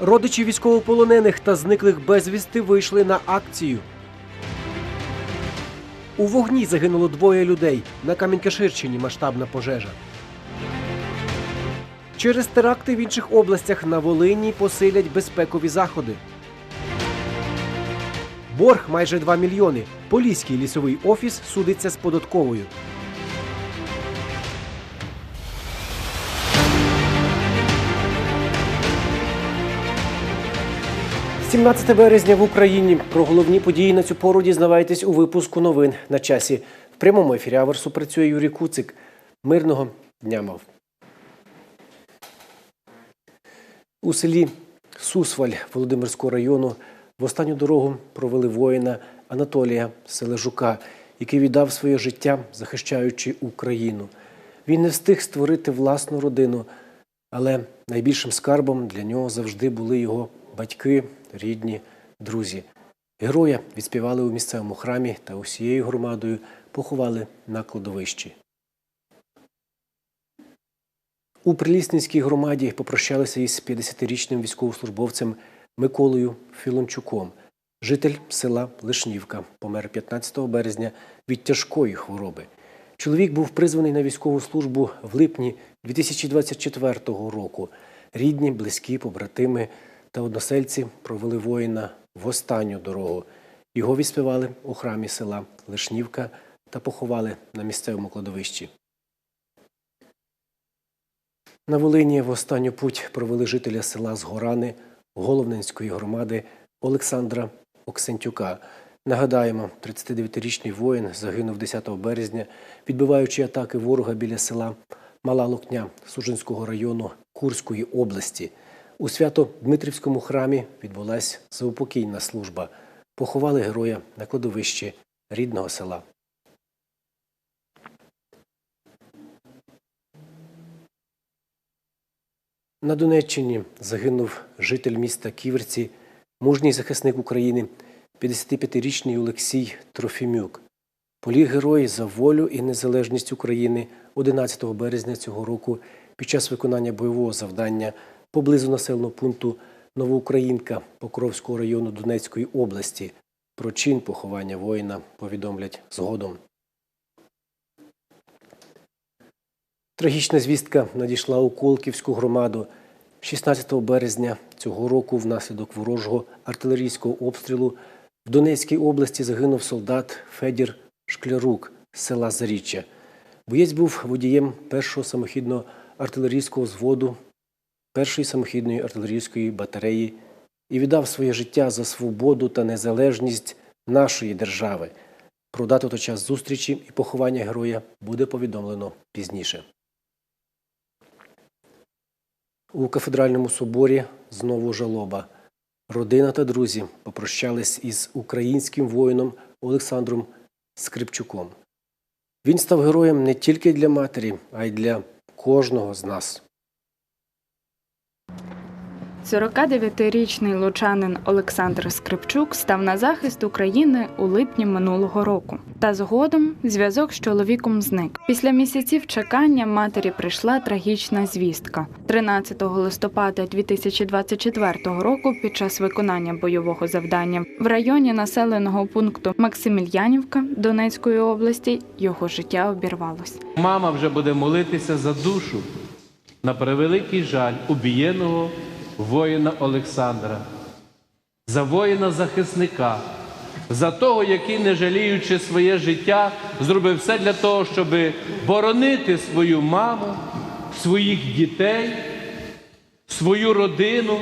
Родичі військовополонених та зниклих безвісти вийшли на акцію. У вогні загинуло двоє людей. На Камінькаширщині масштабна пожежа. Через теракти в інших областях на Волині посилять безпекові заходи. Борг майже 2 мільйони. Поліський лісовий офіс судиться з податковою. 17 березня в Україні. Про головні події на цю пору дізнавайтесь у випуску новин на часі. В прямому ефірі Аверсу працює Юрій Куцик. Мирного дня мав. У селі Сусваль Володимирського району в останню дорогу провели воїна Анатолія Сележука, який віддав своє життя, захищаючи Україну. Він не встиг створити власну родину, але найбільшим скарбом для нього завжди були його батьки, рідні, друзі. Героя відспівали у місцевому храмі та усією громадою поховали на кладовищі. У Прилісненській громаді попрощалися із 50-річним військовослужбовцем Миколою Філончуком. Житель села Лишнівка помер 15 березня від тяжкої хвороби. Чоловік був призваний на військову службу в липні 2024 року. Рідні, близькі, побратими та односельці провели воїна в останню дорогу. Його відспівали у храмі села Лишнівка та поховали на місцевому кладовищі. На Волині в останню путь провели жителя села Згорани Головненської громади Олександра Оксентюка. Нагадаємо, 39-річний воїн загинув 10 березня, відбиваючи атаки ворога біля села Мала Лукня Сужинського району Курської області. У свято-Дмитрівському храмі відбулася заупокійна служба. Поховали героя на кладовищі рідного села. На Донеччині загинув житель міста Ківерці, мужній захисник України, 55-річний Олексій Трофімюк. Поліг герой за волю і незалежність України 11 березня цього року під час виконання бойового завдання поблизу населеного пункту Новоукраїнка Покровського району Донецької області. Про чин поховання воїна повідомлять згодом. Трагічна звістка надійшла у Колківську громаду. 16 березня цього року внаслідок ворожого артилерійського обстрілу в Донецькій області загинув солдат Федір Шклярук з села Заріччя. Боєць був водієм першого самохідного артилерійського взводу першої самохідної артилерійської батареї і віддав своє життя за свободу та незалежність нашої держави. Про дату та час зустрічі і поховання героя буде повідомлено пізніше. У кафедральному соборі знову жалоба. Родина та друзі попрощались із українським воїном Олександром Скрипчуком. Він став героєм не тільки для матері, а й для кожного з нас. 49-річний лучанин Олександр Скрипчук став на захист України у липні минулого року. Та згодом зв'язок з чоловіком зник. Після місяців чекання матері прийшла трагічна звістка. 13 листопада 2024 року, під час виконання бойового завдання в районі населеного пункту Максимільянівка Донецької області його життя обірвалось. Мама вже буде молитися за душу на превеликий жаль убієного воїна Олександра, за воїна-захисника, за того, який, не жаліючи своє життя, зробив все для того, щоб боронити свою маму, своїх дітей, свою родину.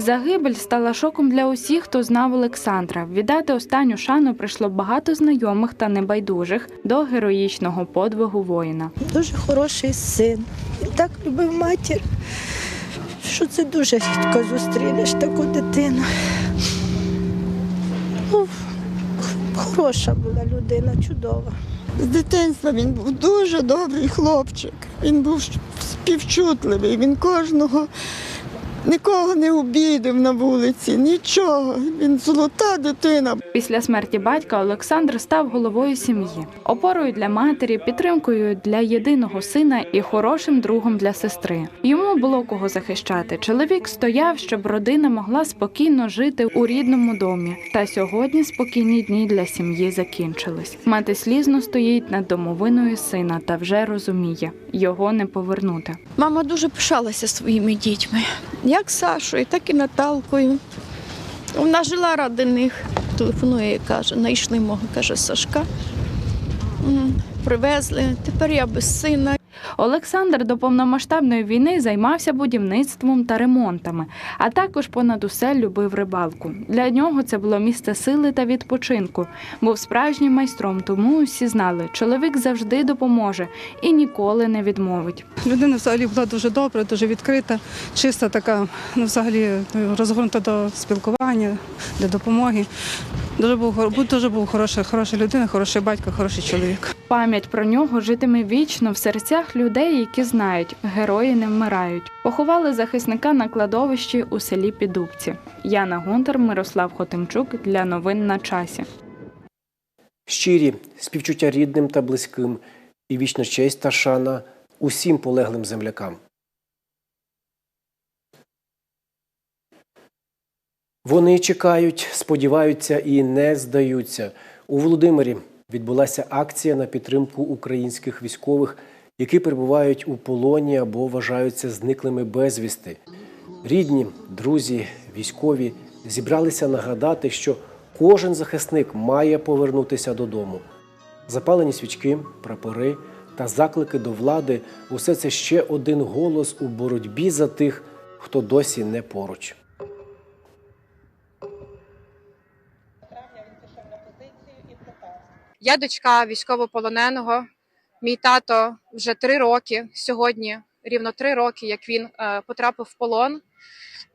Загибель стала шоком для усіх, хто знав Олександра. Віддати останню шану прийшло багато знайомих та небайдужих до героїчного подвигу воїна. Дуже хороший син. Так любив матір, що це дуже рідко зустрінеш таку дитину. Ну, хороша була людина, чудова. З дитинства він був дуже добрий хлопчик. Він був співчутливий. Він кожного Нікого не обідав на вулиці, нічого. Він золота дитина. Після смерті батька Олександр став головою сім'ї, опорою для матері, підтримкою для єдиного сина і хорошим другом для сестри. Йому було кого захищати. Чоловік стояв, щоб родина могла спокійно жити у рідному домі. Та сьогодні спокійні дні для сім'ї закінчились. Мати слізно стоїть над домовиною сина та вже розуміє, його не повернути. Мама дуже пишалася своїми дітьми, як Сашою, так і Наталкою. Вона жила ради них. Телефонує і каже, знайшли мого, каже, Сашка. Привезли. Тепер я без сина. Олександр до повномасштабної війни займався будівництвом та ремонтами, а також понад усе любив рибалку. Для нього це було місце сили та відпочинку. Був справжнім майстром, тому усі знали, чоловік завжди допоможе і ніколи не відмовить. Людина взагалі була дуже добра, дуже відкрита, чиста така, ну взагалі ну, розгорнута до спілкування, до допомоги. Дуже був дуже був хороша, хороша людина, хороший батько, хороший чоловік. Пам'ять про нього житиме вічно в серцях людей, які знають, герої не вмирають. Поховали захисника на кладовищі у селі Підубці. Яна Гунтер, Мирослав Хотимчук для новин на часі. Щирі співчуття рідним та близьким і вічна честь та шана усім полеглим землякам. Вони чекають, сподіваються і не здаються. У Володимирі відбулася акція на підтримку українських військових, які перебувають у полоні або вважаються зниклими безвісти. Рідні, друзі, військові зібралися нагадати, що кожен захисник має повернутися додому. Запалені свічки, прапори та заклики до влади усе це ще один голос у боротьбі за тих, хто досі не поруч. Я дочка військовополоненого. Мій тато вже три роки сьогодні, рівно три роки, як він е, потрапив в полон.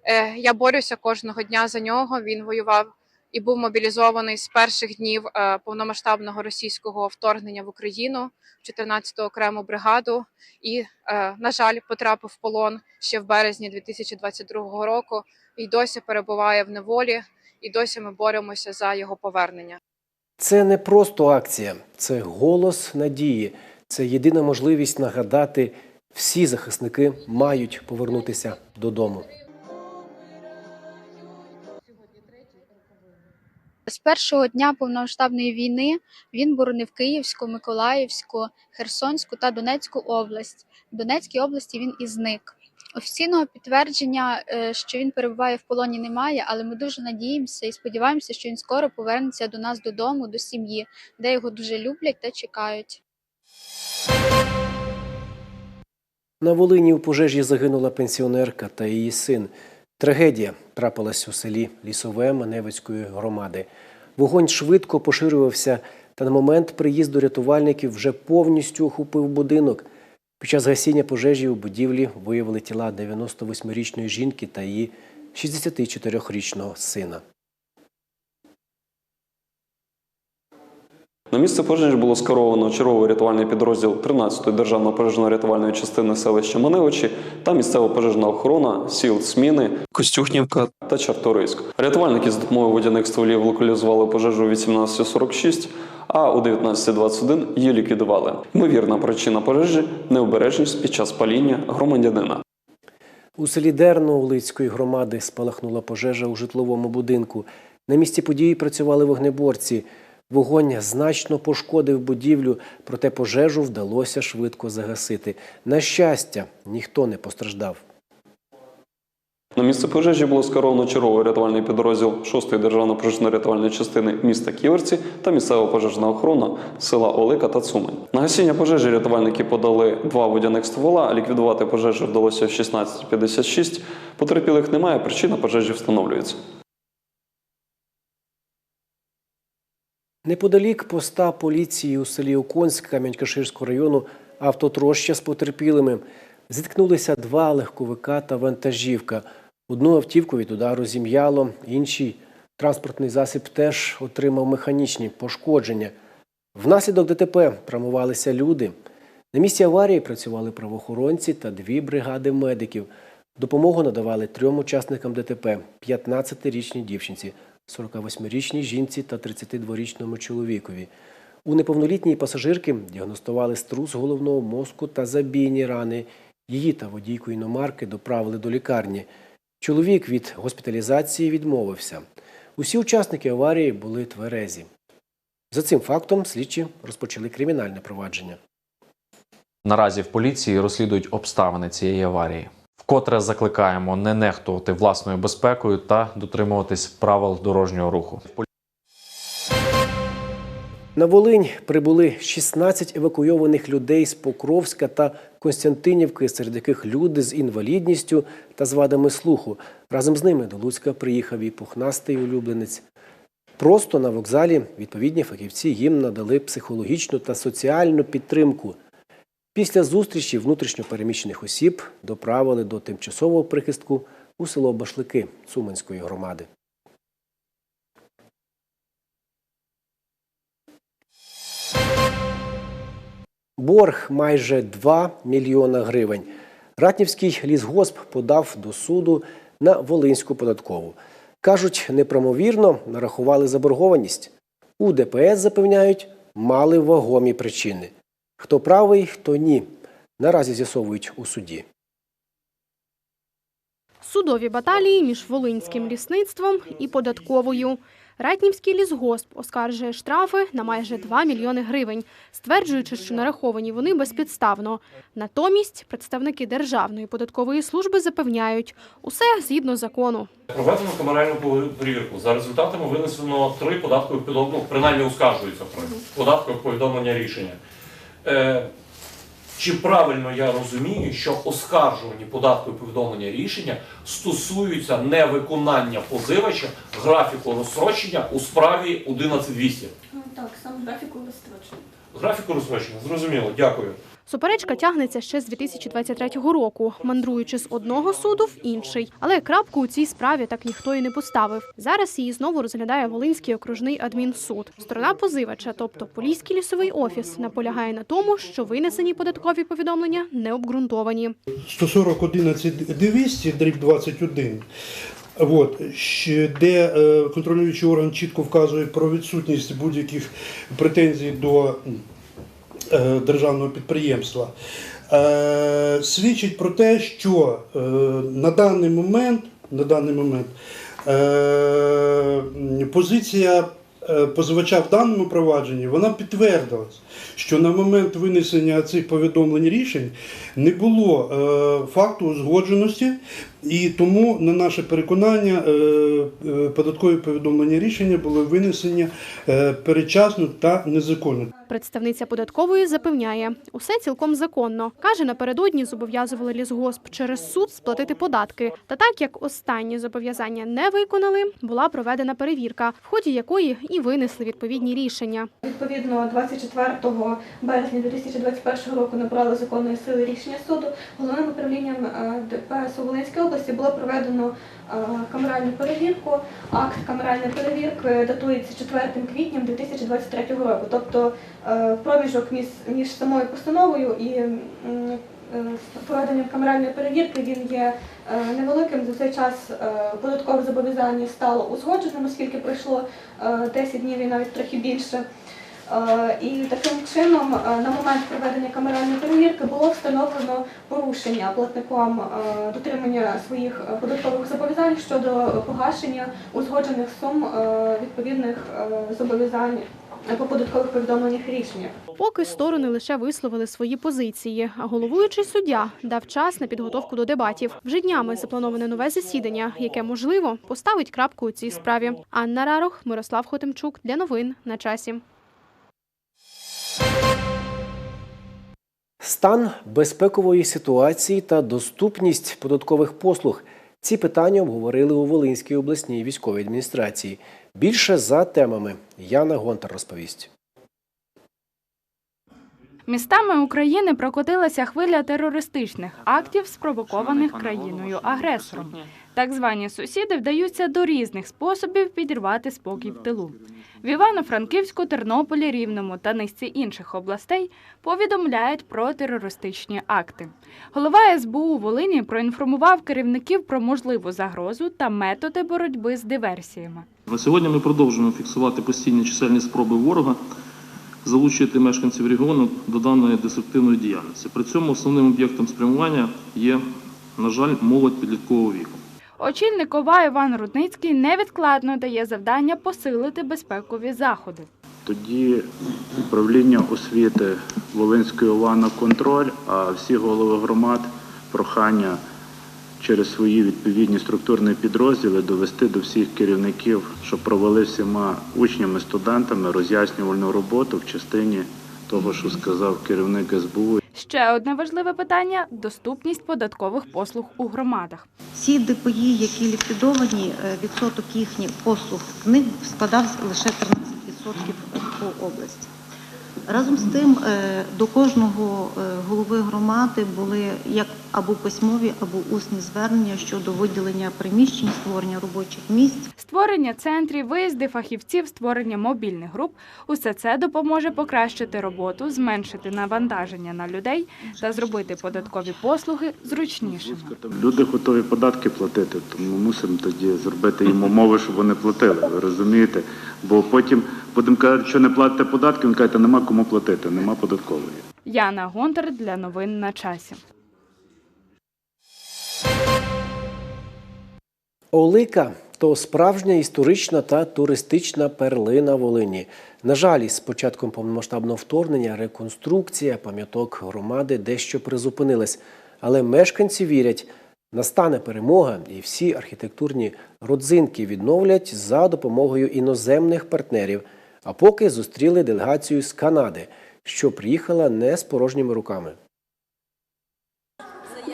Е, я борюся кожного дня за нього. Він воював і був мобілізований з перших днів е, повномасштабного російського вторгнення в Україну в 14-ту окрему бригаду. І, на жаль, потрапив в полон ще в березні 2022 року. І досі перебуває в неволі, і досі ми боремося за його повернення. Це не просто акція, це голос надії, це єдина можливість нагадати, всі захисники мають повернутися додому. З першого дня повномасштабної війни він боронив Київську, Миколаївську, Херсонську та Донецьку область. В Донецькій області він і зник. Офіційного підтвердження, е, що він перебуває в полоні, немає, але ми дуже надіємося і сподіваємося, що він скоро повернеться до нас додому, до сім'ї, де його дуже люблять та чекають. На Волині у пожежі загинула пенсіонерка та її син. Трагедія трапилась у селі Лісове Маневицької громади. Вогонь швидко поширювався, та на момент приїзду рятувальників вже повністю охопив будинок. Під час гасіння пожежі у будівлі виявили тіла 98-річної жінки та її 64-річного сина. На місце пожежі було скеровано черговий рятувальний підрозділ 13-ї державної пожежно-рятувальної частини селища Маневичі та місцева пожежна охорона сіл Сміни, Костюхнівка та Чарториськ. Рятувальники з допомогою водяних стволів локалізували пожежу о 18.46, а о 19.21 її ліквідували. Ймовірна причина пожежі необережність під час паління громадянина. У селі Дерно Улицької громади спалахнула пожежа у житловому будинку. На місці події працювали вогнеборці. Вогонь значно пошкодив будівлю, проте пожежу вдалося швидко загасити. На щастя, ніхто не постраждав. На місце пожежі було скеровано черговий рятувальний підрозділ 6-ї державної пожежно-рятувальної частини міста Ківерці та місцева пожежна охорона села Олика та Цумань. На гасіння пожежі рятувальники подали два водяних ствола. Ліквідувати пожежу вдалося в 16.56. Потерпілих немає, причина пожежі встановлюється. Неподалік поста поліції у селі Оконськ Кам'янь-Каширського району автотроща з потерпілими. Зіткнулися два легковика та вантажівка. Одну автівку від удару зім'яло, інший транспортний засіб теж отримав механічні пошкодження. Внаслідок ДТП травмувалися люди. На місці аварії працювали правоохоронці та дві бригади медиків. Допомогу надавали трьом учасникам ДТП: 15-річній дівчинці, 48-річній жінці та 32-річному чоловікові. У неповнолітньої пасажирки діагностували струс головного мозку та забійні рани. Її та водійку іномарки доправили до лікарні. Чоловік від госпіталізації відмовився. Усі учасники аварії були тверезі. За цим фактом слідчі розпочали кримінальне провадження. Наразі в поліції розслідують обставини цієї аварії. Вкотре закликаємо не нехтувати власною безпекою та дотримуватись правил дорожнього руху. На Волинь прибули 16 евакуйованих людей з Покровська та Константинівки, серед яких люди з інвалідністю та з вадами слуху. Разом з ними до Луцька приїхав і пухнастий улюбленець. Просто на вокзалі відповідні фахівці їм надали психологічну та соціальну підтримку. Після зустрічі внутрішньопереміщених осіб доправили до тимчасового прихистку у село Башлики Цуманської громади. Борг майже 2 мільйона гривень. Ратнівський лісгосп подав до суду на Волинську податкову. Кажуть, неправомірно нарахували заборгованість. У ДПС запевняють, мали вагомі причини. Хто правий, хто ні. Наразі з'ясовують у суді. Судові баталії між Волинським лісництвом і податковою. Ратнівський лісгосп оскаржує штрафи на майже 2 мільйони гривень, стверджуючи, що нараховані вони безпідставно. Натомість представники Державної податкової служби запевняють, усе згідно закону. Проведено камеральну перевірку. За результатами винесено три податкові повідомлення, принаймні оскаржується три податкові повідомлення рішення. Е, чи правильно я розумію, що оскаржувані податкові повідомлення рішення стосуються невиконання позивача графіку розстрочення у справі 11200? Так, саме графіку розстрочення. Графіку розстрочення, зрозуміло, дякую. Суперечка тягнеться ще з 2023 року, мандруючи з одного суду в інший. Але крапку у цій справі так ніхто і не поставив. Зараз її знову розглядає Волинський окружний адмінсуд. Сторона позивача, тобто Поліський лісовий офіс, наполягає на тому, що винесені податкові повідомлення не обґрунтовані. 140 11 200, дріб 21, от, де е, контролюючий орган чітко вказує про відсутність будь-яких претензій до державного підприємства, е, свідчить про те, що е, на даний момент, на даний момент е, позиція е, позивача в даному провадженні вона підтвердилась, що на момент винесення цих повідомлень рішень не було е, факту узгодженості, і тому, на наше переконання, е, е, податкові повідомлення рішення були винесені е, передчасно та незаконно. Представниця податкової запевняє, усе цілком законно. Каже, напередодні зобов'язували лісгосп через суд сплатити податки. Та так як останні зобов'язання не виконали, була проведена перевірка, в ході якої і винесли відповідні рішення. Відповідно, 24 березня 2021 року набрало законної сили рішення суду. Головним управлінням ДПС у Волинській області було проведено е, камеральну перевірку. Акт камеральної перевірки датується 4 квітня 2023 року. Тобто е, проміжок між, самою постановою і е, проведенням камеральної перевірки він є невеликим. За цей час податкове зобов'язання стало узгодженим, оскільки пройшло е, 10 днів і навіть трохи більше. Е, І таким чином е, на момент проведення камеральної перевірки було встановлено порушення платником е, дотримання своїх податкових зобов'язань щодо погашення узгоджених сум відповідних зобов'язань по податкових повідомленнях рішення. Поки сторони лише висловили свої позиції, а головуючий суддя дав час на підготовку до дебатів. Вже днями заплановане нове засідання, яке можливо поставить крапку у цій справі. Анна Рарох, Мирослав Хотимчук для новин на часі. Стан безпекової ситуації та доступність податкових послуг. Ці питання обговорили у Волинській обласній військовій адміністрації. Більше за темами Яна Гонтар розповість. Містами України прокотилася хвиля терористичних актів, спровокованих країною-агресором. Так звані сусіди вдаються до різних способів підірвати спокій в тилу. В Івано-Франківську, Тернополі, Рівному та низці інших областей повідомляють про терористичні акти. Голова СБУ Волині проінформував керівників про можливу загрозу та методи боротьби з диверсіями. На сьогодні ми продовжуємо фіксувати постійні чисельні спроби ворога залучити мешканців регіону до даної деструктивної діяльності. При цьому основним об'єктом спрямування є, на жаль, молодь підліткового віку. Очільник ОВА Іван Рудницький невідкладно дає завдання посилити безпекові заходи. Тоді управління освіти Волинської ОВА на контроль, а всі голови громад прохання через свої відповідні структурні підрозділи довести до всіх керівників, щоб провели всіма учнями, студентами роз'яснювальну роботу в частині того, що сказав керівник СБУ. Ще одне важливе питання доступність податкових послуг у громадах. Всі ДПІ, які ліквідовані, е, відсоток їхніх послуг в них складав лише 13% по області. Разом з тим е, до кожного е, голови громади були як або письмові, або усні звернення щодо виділення приміщень, створення робочих місць. Створення центрів, виїзди фахівців, створення мобільних груп усе це допоможе покращити роботу, зменшити навантаження на людей та зробити податкові послуги зручнішими. Люди готові податки платити, тому мусимо тоді зробити їм умови, щоб вони платили. Ви розумієте? Бо потім будемо казати, що не платите податки, він каже, нема кому платити, нема податкової. Яна Гонтар для новин на часі. Олика то справжня історична та туристична перлина Волині. На жаль, із початком повномасштабного вторгнення реконструкція пам'яток громади дещо призупинилась. Але мешканці вірять, настане перемога і всі архітектурні родзинки відновлять за допомогою іноземних партнерів. А поки зустріли делегацію з Канади, що приїхала не з порожніми руками.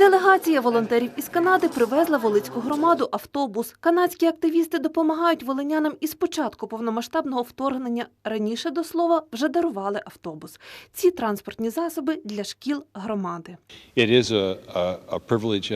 Делегація волонтерів із Канади привезла Волицьку громаду автобус. Канадські активісти допомагають волинянам із початку повномасштабного вторгнення. Раніше, до слова, вже дарували автобус. Ці транспортні засоби для шкіл громади. It is a, a, privilege.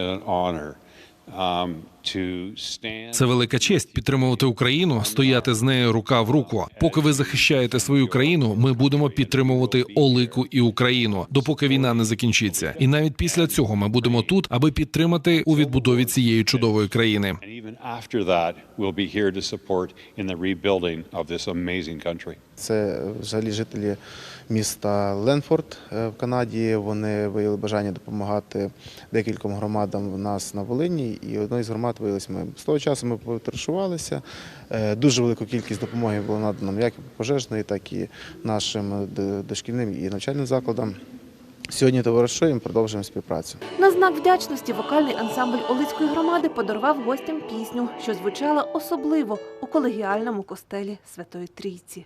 Це велика честь підтримувати Україну, стояти з нею рука в руку. Поки ви захищаєте свою країну, ми будемо підтримувати Олику і Україну, допоки війна не закінчиться. І навіть після цього ми будемо тут, аби підтримати у відбудові цієї чудової країни. And even after that, we'll be here to support in the rebuilding of this amazing country. Це взагалі жителі міста Ленфорд е, в Канаді. Вони виявили бажання допомагати декільком громадам в нас на Волині. І одною з громад виявилися ми. З того часу ми потоваришувалися. Е, Дуже велику кількість допомоги було надано як пожежної, так і нашим дошкільним і навчальним закладам. Сьогодні товаришуємо, продовжуємо співпрацю. На знак вдячності вокальний ансамбль Олицької громади подарував гостям пісню, що звучала особливо у колегіальному костелі Святої Трійці.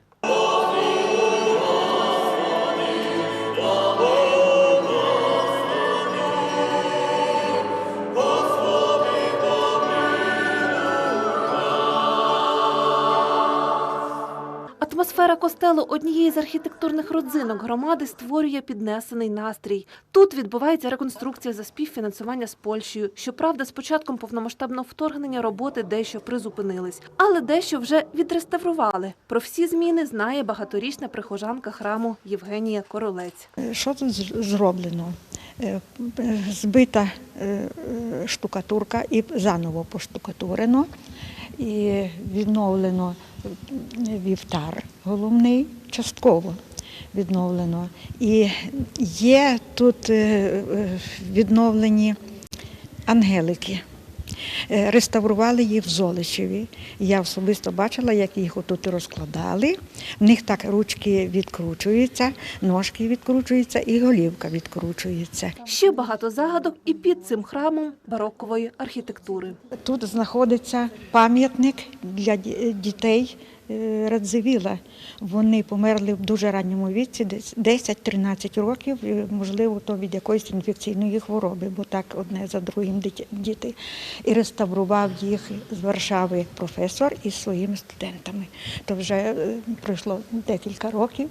Атмосфера костелу однієї з архітектурних родзинок громади створює піднесений настрій. Тут відбувається реконструкція за співфінансування з Польщею. Щоправда, з початком повномасштабного вторгнення роботи дещо призупинились, але дещо вже відреставрували. Про всі зміни знає багаторічна прихожанка храму Євгенія Королець. Що тут зроблено? Е, Збита е, штукатурка і заново поштукатурено, і відновлено вівтар головний, частково відновлено. І є тут е, е, відновлені ангелики. Е, Реставрували їх в Золочеві. Я особисто бачила, як їх отут розкладали. В них так ручки відкручуються, ножки відкручуються і голівка відкручується. Ще багато загадок і під цим храмом барокової архітектури. Тут знаходиться пам'ятник для дітей Радзивіла. Вони померли в дуже ранньому віці, десь 10-13 років, можливо, то від якоїсь інфекційної хвороби, бо так одне за другим діти. І реставрував їх з Варшави професор із своїми студентами. То вже е, пройшло декілька років,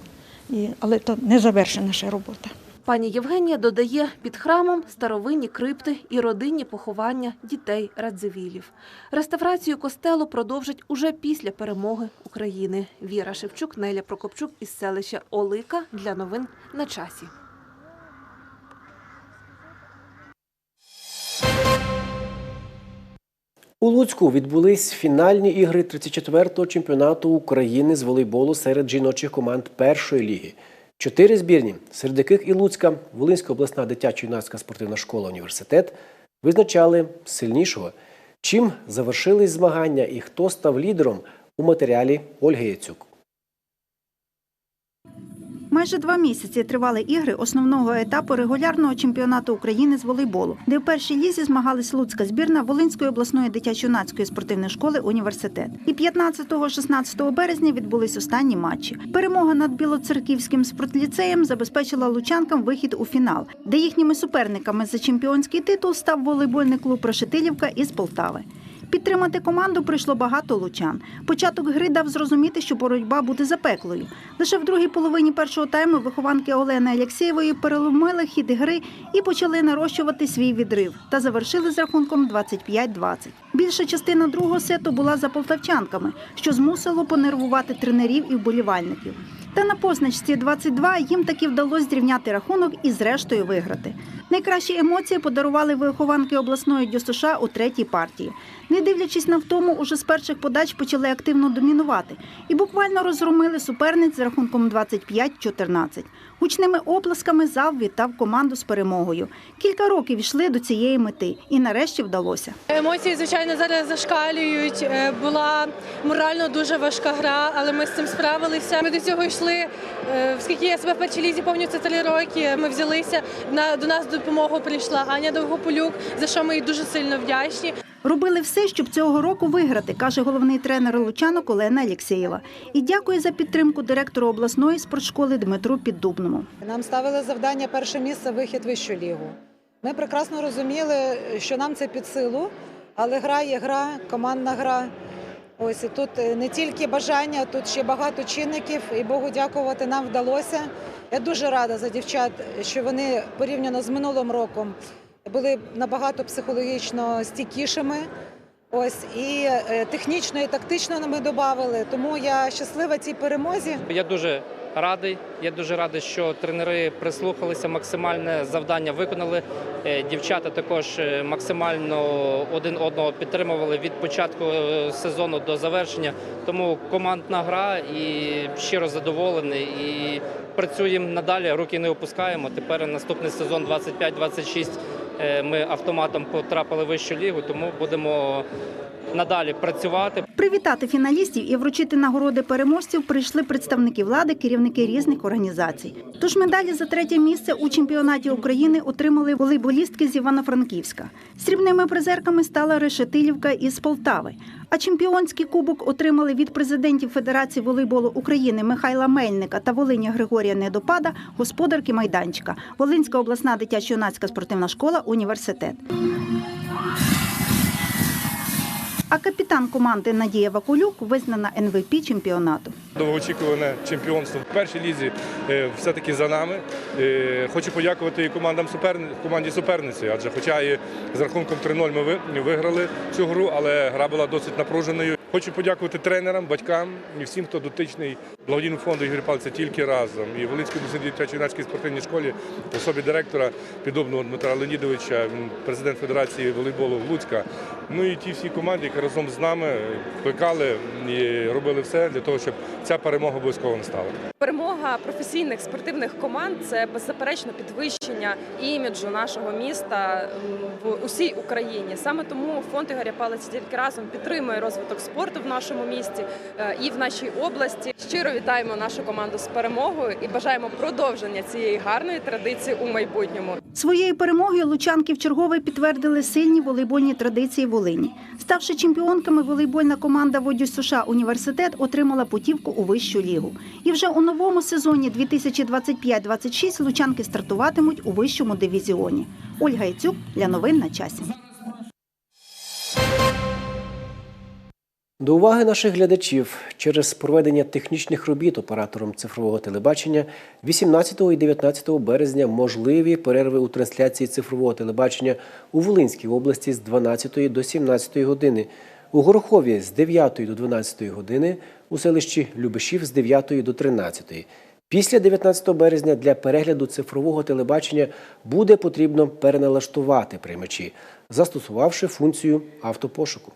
але то не завершена ще робота. Пані Євгенія додає, під храмом старовинні крипти і родинні поховання дітей Радзивілів. Реставрацію костелу продовжать уже після перемоги України. Віра Шевчук, Неля Прокопчук із селища Олика для новин на часі. У Луцьку відбулись фінальні ігри 34-го чемпіонату України з волейболу серед жіночих команд першої ліги. Чотири збірні, серед яких і Луцька, Волинська обласна дитячо-юнацька спортивна школа університет, визначали сильнішого. Чим завершились змагання і хто став лідером у матеріалі Ольги Яцюк. Майже два місяці тривали ігри основного етапу регулярного чемпіонату України з волейболу, де в першій лізі змагались луцька збірна Волинської обласної дитячо-юнацької спортивної школи університет. І 15-16 березня відбулись останні матчі. Перемога над білоцерківським спортліцеєм забезпечила лучанкам вихід у фінал, де їхніми суперниками за чемпіонський титул став волейбольний клуб Решетилівка із Полтави. Підтримати команду прийшло багато лучан. Початок гри дав зрозуміти, що боротьба буде запеклою. Лише в другій половині першого тайму вихованки Олени Алєксєєвої переломили хід гри і почали нарощувати свій відрив та завершили з рахунком 25-20. Більша частина другого сету була за полтавчанками, що змусило понервувати тренерів і вболівальників. Та на позначці 22 їм таки вдалося зрівняти рахунок і зрештою виграти. Найкращі емоції подарували вихованки обласної ДЮСШ у третій партії. Не дивлячись на втому, уже з перших подач почали активно домінувати і буквально розгромили суперниць з рахунком 25-14. Гучними оплесками зал вітав команду з перемогою. Кілька років йшли до цієї мети, і нарешті вдалося. Емоції, звичайно, зараз зашкалюють. Е, Була морально дуже важка гра, але ми з цим справилися. Ми до цього йшли. е, Оскільки я себе в першій лізі повністю три роки. Ми взялися до нас допомогу прийшла Аня Довгополюк, за що ми їй дуже сильно вдячні. Робили все, щоб цього року виграти, каже головний тренер Лучанок Олена Алєксєєва. І дякує за підтримку директору обласної спортшколи Дмитру Піддубному. Нам ставили завдання перше місце вихід вищу лігу. Ми прекрасно розуміли, що нам це під силу, але гра є гра, командна гра. Ось тут е, не тільки бажання, тут ще багато чинників, і Богу дякувати нам вдалося. Я дуже рада за дівчат, що вони порівняно з минулим роком були набагато психологічно стійкішими. Ось і е, технічно і тактично ми додали. Тому я щаслива цій перемозі. Я дуже радий. Я дуже радий, що тренери прислухалися, максимальне завдання виконали. Е, Дівчата також е, максимально один одного підтримували від початку е, сезону до завершення. Тому командна гра і щиро задоволений. І працюємо надалі. Руки не опускаємо. Тепер наступний сезон 25-26 е, Ми автоматом потрапили в вищу лігу, тому будемо надалі працювати. Привітати фіналістів і вручити нагороди переможців прийшли представники влади, керівники різних організацій. Тож медалі за третє місце у чемпіонаті України отримали волейболістки з Івано-Франківська. Срібними призерками стала Решетилівка із Полтави. А чемпіонський кубок отримали від президентів Федерації волейболу України Михайла Мельника та Волині Григорія Недопада, господарки майданчика, Волинська обласна дитячо-юнацька спортивна школа, університет. А капітан команди Надія Вакулюк визнана НВП чемпіонату. Довгоочікуване чемпіонство в першій лізі е, все-таки за нами. Е, Хочу подякувати і командам суперни... команді суперниці, адже хоча і з рахунком 3-0 ми виграли цю гру, але гра була досить напруженою. Хочу подякувати тренерам, батькам і всім, хто дотичний благодійному фонду Ігор Палиця тільки разом. І Волинській обласній дитячо-юнацькій спортивній школі в особі директора підобного Дмитра Леонідовича, президент Федерації волейболу Луцька. Ну і ті всі команди, які разом з нами плекали і робили все для того, щоб ця перемога обов'язково настала. Перемога професійних спортивних команд це беззаперечно підвищення іміджу нашого міста в усій Україні. Саме тому фонд Ігоря Палиця тільки разом підтримує розвиток спорту в нашому місті е, і в нашій області. Щиро вітаємо нашу команду з перемогою і бажаємо продовження цієї гарної традиції у майбутньому. Своєю перемогою лучанки в чергове підтвердили сильні волейбольні традиції Волині. Ставши чемпіонками, волейбольна команда Водю США університет отримала путівку у вищу лігу. І вже у новому сезоні 2025-26 лучанки стартуватимуть у вищому дивізіоні. Ольга Яцюк для новин на часі. До уваги наших глядачів через проведення технічних робіт оператором цифрового телебачення 18 і 19 березня можливі перерви у трансляції цифрового телебачення у Волинській області з 12 до 17 години, у Горохові з 9 до 12 години, у селищі Любешів з 9 до 13. Після 19 березня для перегляду цифрового телебачення буде потрібно переналаштувати приймачі, застосувавши функцію автопошуку.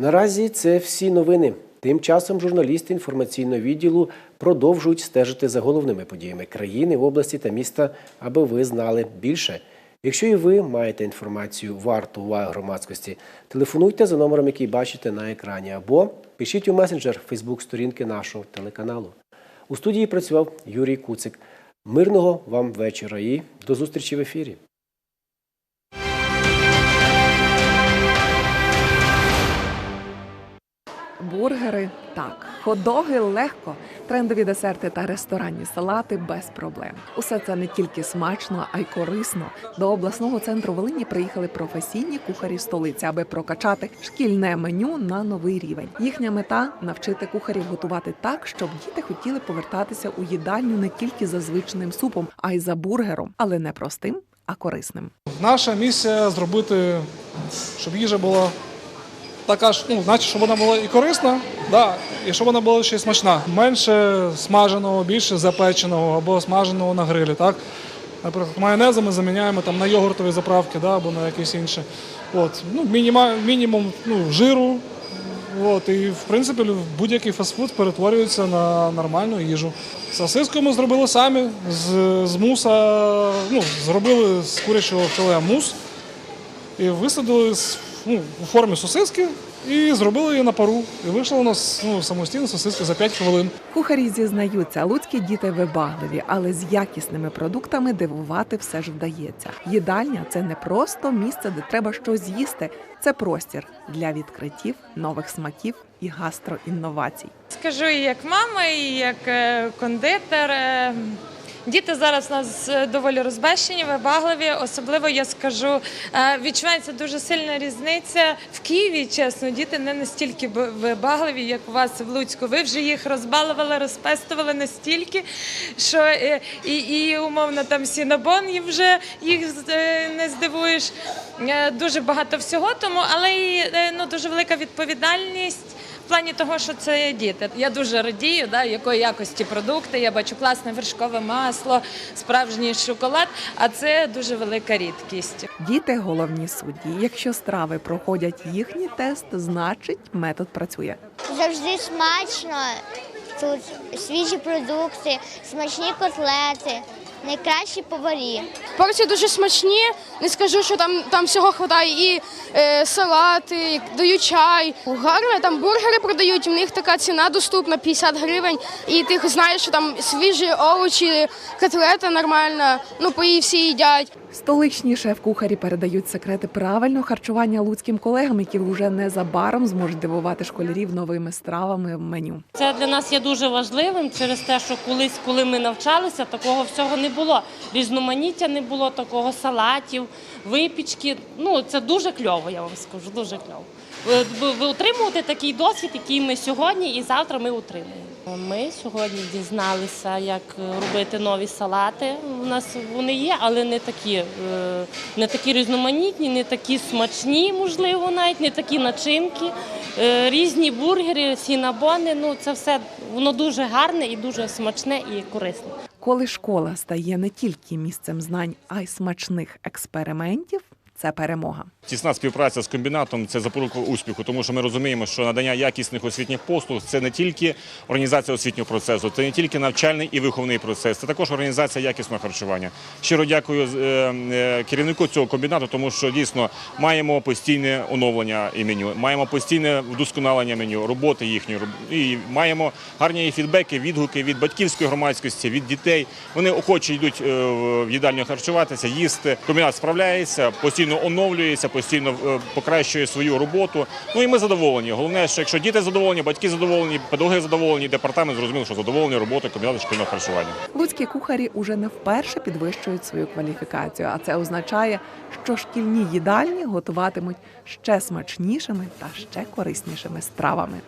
Наразі це всі новини. Тим часом журналісти інформаційного відділу продовжують стежити за головними подіями країни, області та міста, аби ви знали більше. Якщо і ви маєте інформацію варту уваги громадськості, телефонуйте за номером, який бачите на екрані, або пишіть у месенджер Фейсбук-сторінки нашого телеканалу. У студії працював Юрій Куцик. Мирного вам вечора і до зустрічі в ефірі. Бургери так, ходоги легко, трендові десерти та ресторанні салати без проблем. Усе це не тільки смачно, а й корисно. До обласного центру Волині приїхали професійні кухарі столиці, аби прокачати шкільне меню на новий рівень. Їхня мета навчити кухарів готувати так, щоб діти хотіли повертатися у їдальню не тільки за звичним супом, а й за бургером, але не простим, а корисним. Наша місія зробити, щоб їжа була така ж, ну, значить, щоб вона була і корисна, да, і щоб вона була ще й смачна. Менше смаженого, більше запеченого або смаженого на грилі. Так? Наприклад, майонези ми заміняємо там, на йогуртові заправки да, або на якісь інші. От. Ну, мініма, мінімум ну, жиру. От, і в принципі будь-який фастфуд перетворюється на нормальну їжу. Сосиску ми зробили самі з, з муса, ну, зробили з курячого філе мус і висадили з- ну, у формі сосиски і зробили її на пару. І вийшла у нас ну, самостійна сосиска за 5 хвилин. Кухарі зізнаються, луцькі діти вибагливі, але з якісними продуктами дивувати все ж вдається. Їдальня це не просто місце, де треба щось з'їсти. Це простір для відкриттів, нових смаків і гастроінновацій. Скажу і як мама, і як е, кондитер. Діти зараз у нас е, доволі розбещені, вибагливі. Особливо я скажу, е, відчувається дуже сильна різниця в Києві. Чесно, діти не настільки вибагливі, як у вас в Луцьку. Ви вже їх розбалували, розпестували настільки, що е, і, і умовно там сінабон їм вже їх не здивуєш. Дуже багато всього тому, але і ну дуже велика відповідальність. В плані того, що це діти. Я дуже радію, да, якої якості продукти. Я бачу класне вершкове масло, справжній шоколад, а це дуже велика рідкість. Діти головні судді. Якщо страви проходять їхній тест, значить метод працює. Завжди смачно. Тут свіжі продукти, смачні котлети, найкращі поварі. Порції дуже смачні. Не скажу, що там, там всього вистачає. І е, салати, дають чай. Гарно, там бургери продають, в них така ціна доступна 50 гривень. І ти знаєш, що там свіжі овочі, котлета нормальна, ну пої всі їдять. Столичні шеф-кухарі передають секрети правильного харчування луцьким колегам, які вже незабаром зможуть дивувати школярів новими стравами в меню. Це для нас є дуже важливим через те, що колись, коли ми навчалися, такого всього не було. Різноманіття не було такого салатів, випічки. Ну це дуже кльово, я вам скажу. Дуже кльово. Ви, ви, отримуєте такий досвід, який ми сьогодні і завтра ми отримуємо. Ми сьогодні дізналися, як робити нові салати. У нас вони є, але не такі, е, не такі різноманітні, не такі смачні, можливо, навіть не такі начинки. Е, Різні бургери, сінабони. Ну це все воно дуже гарне і дуже смачне і корисне. Коли школа стає не тільки місцем знань, а й смачних експериментів, це перемога. Тісна співпраця з комбінатом це запорука успіху, тому що ми розуміємо, що надання якісних освітніх послуг це не тільки організація освітнього процесу, це не тільки навчальний і виховний процес, це також організація якісного харчування. Щиро дякую е, е, керівнику цього комбінату, тому що дійсно маємо постійне оновлення і меню, маємо постійне вдосконалення меню, роботи їхньої і маємо гарні фідбеки, відгуки від батьківської громадськості, від дітей. Вони охоче йдуть е, в їдальню харчуватися, їсти. Комбінат справляється, постійно постійно оновлюється, постійно е, покращує свою роботу. Ну і ми задоволені. Головне, що якщо діти задоволені, батьки задоволені, педагоги задоволені, департамент зрозуміло, що задоволені роботою комбінату шкільного харчування. Луцькі кухарі уже не вперше підвищують свою кваліфікацію, а це означає, що шкільні їдальні готуватимуть ще смачнішими та ще кориснішими стравами.